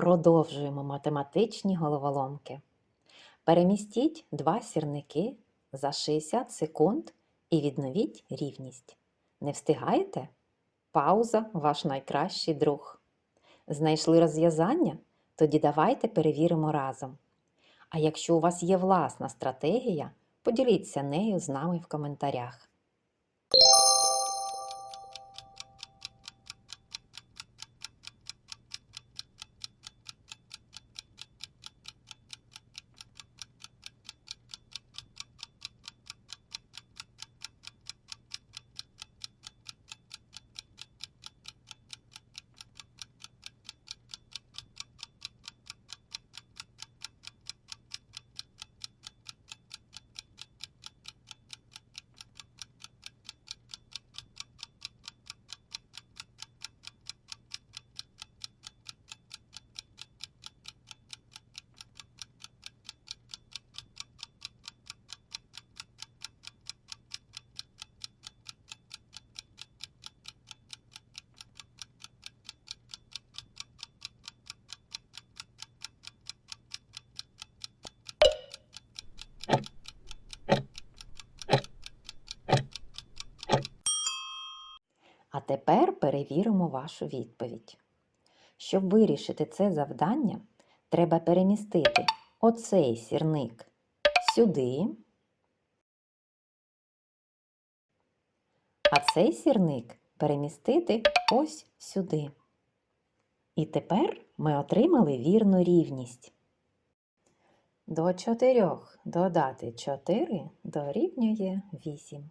Продовжуємо математичні головоломки. Перемістіть два сірники за 60 секунд і відновіть рівність. Не встигаєте? Пауза ваш найкращий друг. Знайшли розв'язання? Тоді давайте перевіримо разом. А якщо у вас є власна стратегія, поділіться нею з нами в коментарях. А тепер перевіримо вашу відповідь. Щоб вирішити це завдання, треба перемістити оцей сірник сюди, а цей сірник перемістити ось сюди. І тепер ми отримали вірну рівність. До 4 додати 4 дорівнює 8.